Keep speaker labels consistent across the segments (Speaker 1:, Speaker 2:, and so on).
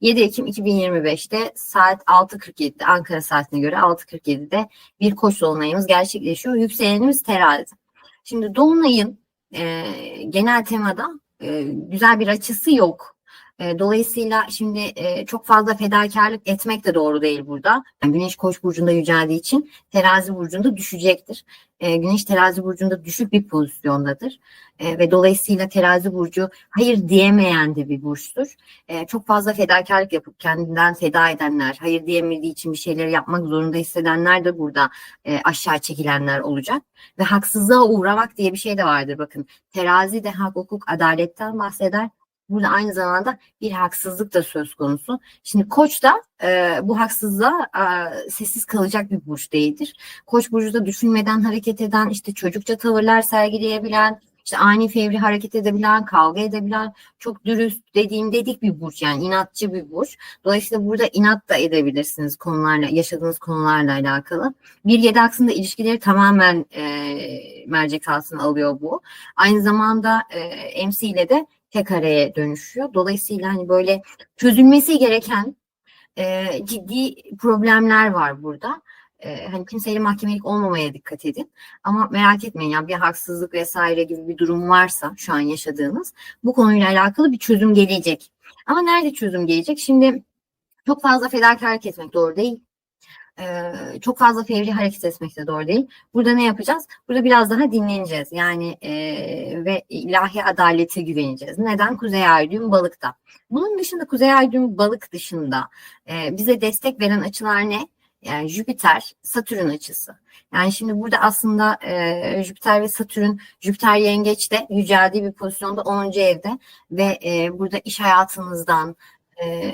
Speaker 1: 7 Ekim 2025'te saat 6.47'de Ankara saatine göre 6.47'de bir koç dolunayımız gerçekleşiyor. Yükselenimiz terazi. Şimdi dolunayın e, genel temada e, güzel bir açısı yok. Dolayısıyla şimdi çok fazla fedakarlık etmek de doğru değil burada. Yani Güneş Koç burcunda yüceldiği için Terazi burcunda düşecektir. Güneş Terazi burcunda düşük bir pozisyondadır ve dolayısıyla Terazi burcu hayır diyemeyen de bir burçtur. Çok fazla fedakarlık yapıp kendinden feda edenler, hayır diyemediği için bir şeyleri yapmak zorunda hissedenler de burada aşağı çekilenler olacak ve haksızlığa uğramak diye bir şey de vardır. Bakın Terazi de hak, hukuk, adaletten bahseder. Burada aynı zamanda bir haksızlık da söz konusu. Şimdi Koç da e, bu haksızlığa e, sessiz kalacak bir burç değildir. Koç burcu da düşünmeden hareket eden, işte çocukça tavırlar sergileyebilen, işte ani fevri hareket edebilen, kavga edebilen, çok dürüst dediğim dedik bir burç yani inatçı bir burç. Dolayısıyla burada inat da edebilirsiniz konularla, yaşadığınız konularla alakalı. Bir yedi aksında ilişkileri tamamen e, mercek altına alıyor bu. Aynı zamanda e, MC ile de tek araya dönüşüyor. Dolayısıyla hani böyle çözülmesi gereken e, ciddi problemler var burada. E, hani kimseyle mahkemelik olmamaya dikkat edin. Ama merak etmeyin yani bir haksızlık vesaire gibi bir durum varsa şu an yaşadığınız bu konuyla alakalı bir çözüm gelecek. Ama nerede çözüm gelecek? Şimdi çok fazla fedakarlık etmek doğru değil. Ee, çok fazla fevri hareket etmek de doğru değil. Burada ne yapacağız? Burada biraz daha dinleneceğiz. Yani e, ve ilahi adalete güveneceğiz. Neden? Kuzey Ay balıkta. Bunun dışında Kuzey Ay balık dışında e, bize destek veren açılar ne? Yani Jüpiter, Satürn açısı. Yani şimdi burada aslında e, Jüpiter ve Satürn, Jüpiter yengeçte yüceldiği bir pozisyonda 10. evde ve e, burada iş hayatınızdan, e,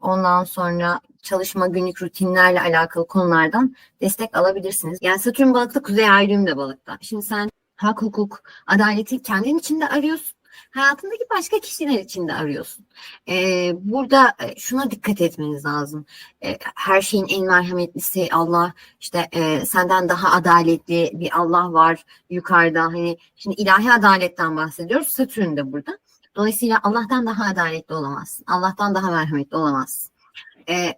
Speaker 1: ondan sonra çalışma günlük rutinlerle alakalı konulardan destek alabilirsiniz. Yani Satürn balıkta, Kuzey Ay düğüm de balıkta. Şimdi sen hak, hukuk, adaleti kendin içinde arıyorsun hayatındaki başka kişiler için de arıyorsun. Ee, burada şuna dikkat etmeniz lazım. Ee, her şeyin en merhametlisi Allah, işte e, senden daha adaletli bir Allah var yukarıda. Hani şimdi ilahi adaletten bahsediyoruz. Satürn de burada. Dolayısıyla Allah'tan daha adaletli olamazsın. Allah'tan daha merhametli olamazsın. Ee,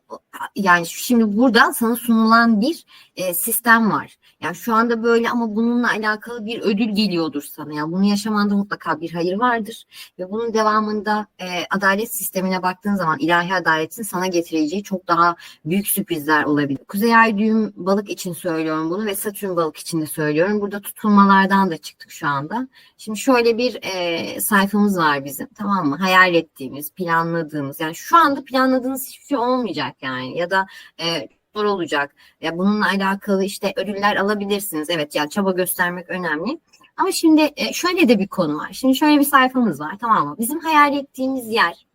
Speaker 1: yani şimdi burada sana sunulan bir e, sistem var. Yani şu anda böyle ama bununla alakalı bir ödül geliyordur sana. Yani bunu yaşamanda mutlaka bir hayır vardır. Ve bunun devamında e, adalet sistemine baktığın zaman ilahi adaletin sana getireceği çok daha büyük sürprizler olabilir. Kuzey Ay düğüm balık için söylüyorum bunu ve Satürn balık için de söylüyorum. Burada tutulmalardan da çıktık şu anda. Şimdi şöyle bir e, sayfamız var bizim tamam mı? Hayal ettiğimiz, planladığımız yani şu anda planladığınız hiçbir şey olmayacak yani ya da e, zor olacak. Ya bununla alakalı işte ödüller alabilirsiniz. Evet yani çaba göstermek önemli. Ama şimdi e, şöyle de bir konu var. Şimdi şöyle bir sayfamız var tamam mı? Bizim hayal ettiğimiz yer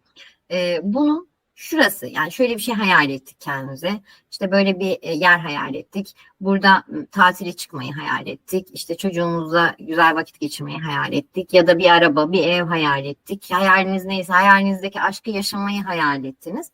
Speaker 1: e, bunun şurası yani şöyle bir şey hayal ettik kendimize. İşte böyle bir e, yer hayal ettik. Burada tatile çıkmayı hayal ettik. İşte çocuğumuzla güzel vakit geçirmeyi hayal ettik. Ya da bir araba, bir ev hayal ettik. Hayaliniz neyse hayalinizdeki aşkı yaşamayı hayal ettiniz.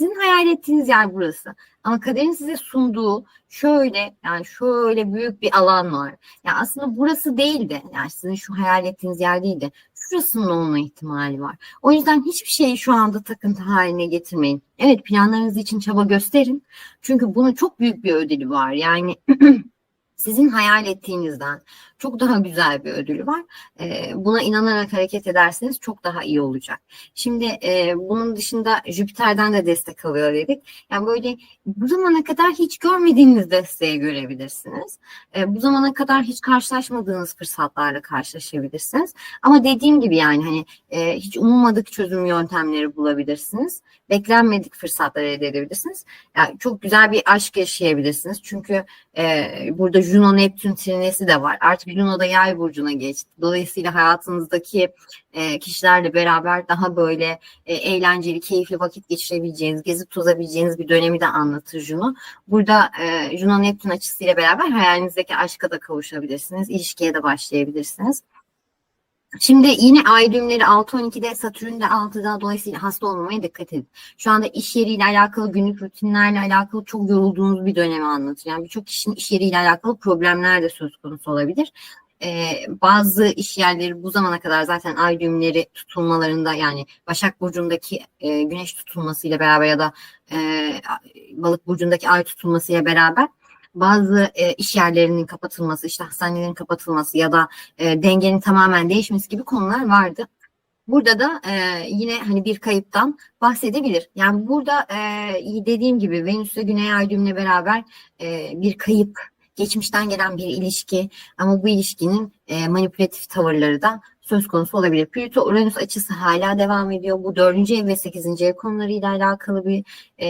Speaker 1: Sizin hayal ettiğiniz yer burası. Ama kaderin size sunduğu şöyle yani şöyle büyük bir alan var. Yani aslında burası değil de yani sizin şu hayal ettiğiniz yer değil de şurasının olma ihtimali var. O yüzden hiçbir şeyi şu anda takıntı haline getirmeyin. Evet planlarınız için çaba gösterin. Çünkü bunun çok büyük bir ödülü var. Yani sizin hayal ettiğinizden çok daha güzel bir ödülü var. E, buna inanarak hareket ederseniz çok daha iyi olacak. Şimdi e, bunun dışında Jüpiter'den de destek alıyor dedik. Yani böyle bu zamana kadar hiç görmediğiniz desteği görebilirsiniz. E, bu zamana kadar hiç karşılaşmadığınız fırsatlarla karşılaşabilirsiniz. Ama dediğim gibi yani hani e, hiç umulmadık çözüm yöntemleri bulabilirsiniz. Beklenmedik fırsatlar elde edebilirsiniz. Yani çok güzel bir aşk yaşayabilirsiniz. Çünkü e, burada Juno Neptün trinesi de var. Artık Juno da yay burcuna geçti. Dolayısıyla hayatınızdaki e, kişilerle beraber daha böyle e, eğlenceli, keyifli vakit geçirebileceğiniz, gezip tozabileceğiniz bir dönemi de anlatır Juno. Burada e, Juno Neptün açısıyla beraber hayalinizdeki aşka da kavuşabilirsiniz. ilişkiye de başlayabilirsiniz. Şimdi yine ay düğümleri 6-12'de Satürn de 6'da dolayısıyla hasta olmamaya dikkat edin. Şu anda iş yeriyle alakalı günlük rutinlerle alakalı çok yorulduğunuz bir dönemi anlatır. Yani birçok kişinin iş yeriyle alakalı problemler de söz konusu olabilir. e, bazı iş yerleri bu zamana kadar zaten ay düğümleri tutulmalarında yani Başak Burcu'ndaki e, güneş tutulmasıyla beraber ya da e, Balık Burcu'ndaki ay tutulmasıyla beraber bazı e, iş yerlerinin kapatılması, işte hastanelerin kapatılması ya da e, dengenin tamamen değişmesi gibi konular vardı. Burada da e, yine hani bir kayıptan bahsedebilir. Yani burada e, dediğim gibi Venüs ve Güney Ay düğümle beraber e, bir kayıp, geçmişten gelen bir ilişki ama bu ilişkinin e, manipülatif tavırları da söz konusu olabilir. Plüto Uranüs açısı hala devam ediyor. Bu dördüncü ev ve sekizinci ev konularıyla alakalı bir e,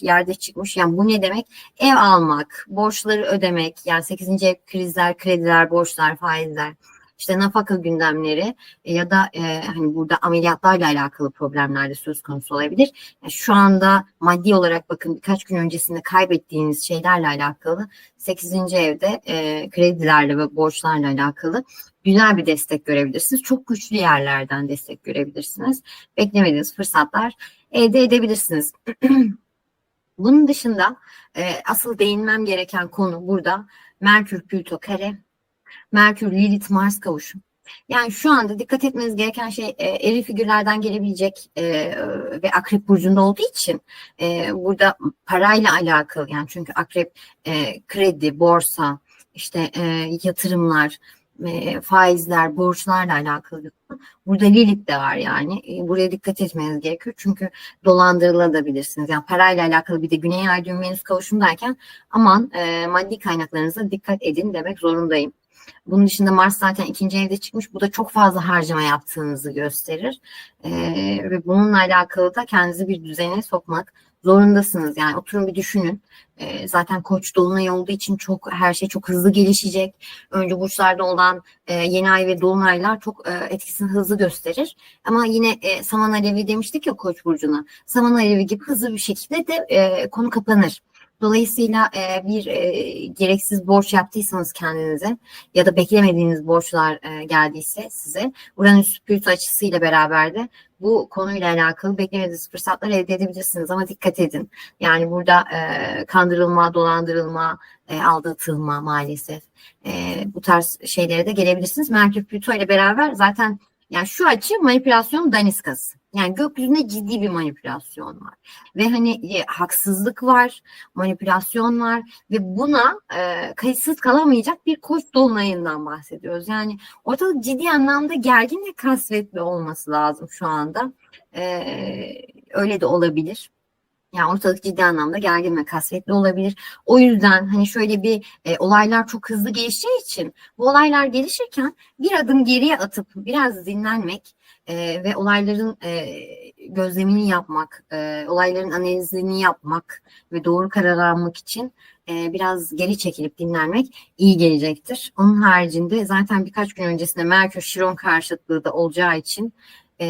Speaker 1: yerde çıkmış. Yani bu ne demek? Ev almak, borçları ödemek, yani sekizinci ev krizler, krediler, borçlar, faizler işte nafaka gündemleri e, ya da e, hani burada ameliyatlarla alakalı problemler de söz konusu olabilir. Yani şu anda maddi olarak bakın birkaç gün öncesinde kaybettiğiniz şeylerle alakalı 8. evde e, kredilerle ve borçlarla alakalı güzel bir destek görebilirsiniz. Çok güçlü yerlerden destek görebilirsiniz. Beklemediğiniz fırsatlar elde edebilirsiniz. Bunun dışında e, asıl değinmem gereken konu burada Merkür Plüto kare Merkür, Lilith, Mars kavuşum. Yani şu anda dikkat etmeniz gereken şey e, eri figürlerden gelebilecek e, ve akrep burcunda olduğu için e, burada parayla alakalı yani çünkü akrep e, kredi, borsa, işte e, yatırımlar, e, faizler, borçlarla alakalı. Burada Lilith de var yani. E, buraya dikkat etmeniz gerekiyor. Çünkü dolandırılabilirsiniz. Yani parayla alakalı bir de Güney Ay düğüm Venüs kavuşum aman e, maddi kaynaklarınıza dikkat edin demek zorundayım. Bunun dışında Mars zaten ikinci evde çıkmış. Bu da çok fazla harcama yaptığınızı gösterir. Ee, ve bununla alakalı da kendinizi bir düzene sokmak zorundasınız. Yani oturun bir düşünün. Ee, zaten koç dolunay olduğu için çok her şey çok hızlı gelişecek. Önce burçlarda olan e, yeni ay ve dolunaylar çok e, etkisini hızlı gösterir. Ama yine e, saman alevi demiştik ya koç burcuna. Saman alevi gibi hızlı bir şekilde de e, konu kapanır. Dolayısıyla e, bir e, gereksiz borç yaptıysanız kendinize ya da beklemediğiniz borçlar e, geldiyse size Uranüs Plüto açısıyla beraber de bu konuyla alakalı beklemediğiniz fırsatlar elde edebilirsiniz ama dikkat edin. Yani burada e, kandırılma, dolandırılma, e, aldatılma maalesef e, bu tarz şeylere de gelebilirsiniz. Merkür Plüto ile beraber zaten yani şu açı manipülasyon daniskası. Yani gökyüzünde ciddi bir manipülasyon var. Ve hani e, haksızlık var, manipülasyon var ve buna e, kayıtsız kalamayacak bir koç dolunayından bahsediyoruz. Yani ortalık ciddi anlamda gergin ve kasvetli olması lazım şu anda. E, öyle de olabilir. Yani ortalık ciddi anlamda gergin ve kasvetli olabilir. O yüzden hani şöyle bir e, olaylar çok hızlı gelişeceği için bu olaylar gelişirken bir adım geriye atıp biraz dinlenmek e, ve olayların e, gözlemini yapmak, e, olayların analizini yapmak ve doğru karar almak için e, biraz geri çekilip dinlenmek iyi gelecektir. Onun haricinde zaten birkaç gün öncesinde Merkür Şiron karşıtlığı da olacağı için e,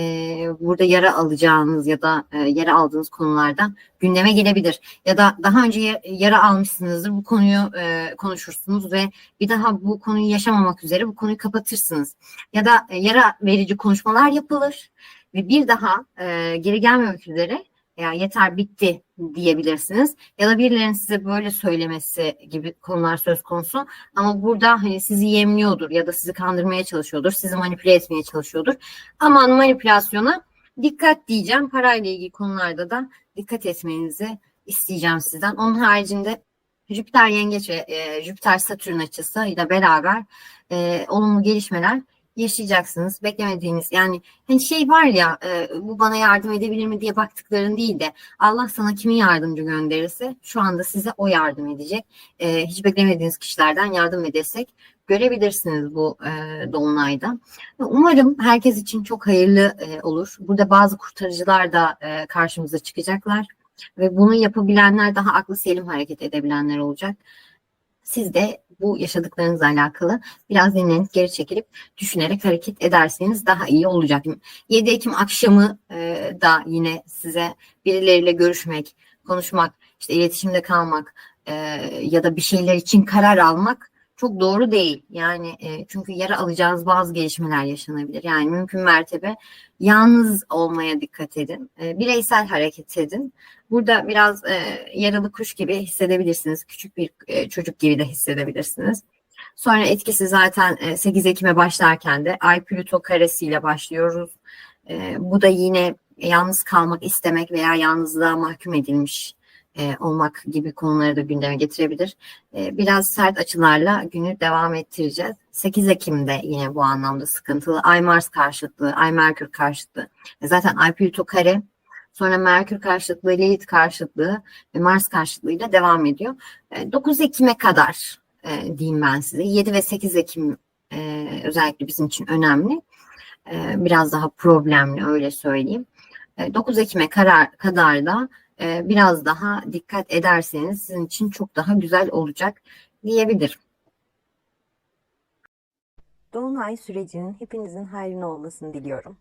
Speaker 1: burada yara alacağınız ya da e, yara aldığınız konulardan gündeme gelebilir. Ya da daha önce yara almışsınızdır bu konuyu e, konuşursunuz ve bir daha bu konuyu yaşamamak üzere bu konuyu kapatırsınız. Ya da e, yara verici konuşmalar yapılır ve bir daha e, geri gelmemek üzere ya yeter bitti diyebilirsiniz. Ya da birilerinin size böyle söylemesi gibi konular söz konusu. Ama burada hani sizi yemliyordur ya da sizi kandırmaya çalışıyordur, sizi manipüle etmeye çalışıyordur. Aman manipülasyona dikkat diyeceğim. Parayla ilgili konularda da dikkat etmenizi isteyeceğim sizden. Onun haricinde Jüpiter yengeç ve e, Jüpiter Satürn açısı ile beraber e, olumlu gelişmeler yaşayacaksınız. Beklemediğiniz yani hani şey var ya e, bu bana yardım edebilir mi diye baktıkların değil de Allah sana kimin yardımcı gönderirse şu anda size o yardım edecek. E, hiç beklemediğiniz kişilerden yardım ve destek görebilirsiniz bu e, dolunayda. Umarım herkes için çok hayırlı e, olur. Burada bazı kurtarıcılar da e, karşımıza çıkacaklar ve bunu yapabilenler daha aklı selim hareket edebilenler olacak. Siz de bu yaşadıklarınızla alakalı biraz dinlenip geri çekilip düşünerek hareket ederseniz daha iyi olacak. 7 Ekim akşamı e, da yine size birileriyle görüşmek, konuşmak, işte iletişimde kalmak e, ya da bir şeyler için karar almak çok doğru değil. Yani e, çünkü yara alacağınız bazı gelişmeler yaşanabilir. Yani mümkün mertebe yalnız olmaya dikkat edin. E, bireysel hareket edin. Burada biraz e, yaralı kuş gibi hissedebilirsiniz. Küçük bir e, çocuk gibi de hissedebilirsiniz. Sonra etkisi zaten e, 8 Ekim'e başlarken de Ay Plüto karesiyle başlıyoruz. E, bu da yine yalnız kalmak istemek veya yalnızlığa mahkum edilmiş e, olmak gibi konuları da gündeme getirebilir. E, biraz sert açılarla günü devam ettireceğiz. 8 Ekim'de yine bu anlamda sıkıntılı. Ay Mars karşıtlığı, Ay Merkür karşıtlığı. E, zaten Ay Plüto kare Sonra Merkür karşıtlığı, Lilith karşıtlığı ve Mars karşıtlığıyla devam ediyor. E, 9 Ekim'e kadar e, diyeyim ben size. 7 ve 8 Ekim e, özellikle bizim için önemli. E, biraz daha problemli öyle söyleyeyim. E, 9 Ekim'e karar, kadar da e, biraz daha dikkat ederseniz sizin için çok daha güzel olacak diyebilirim. Dolunay sürecinin hepinizin hayrına olmasını diliyorum.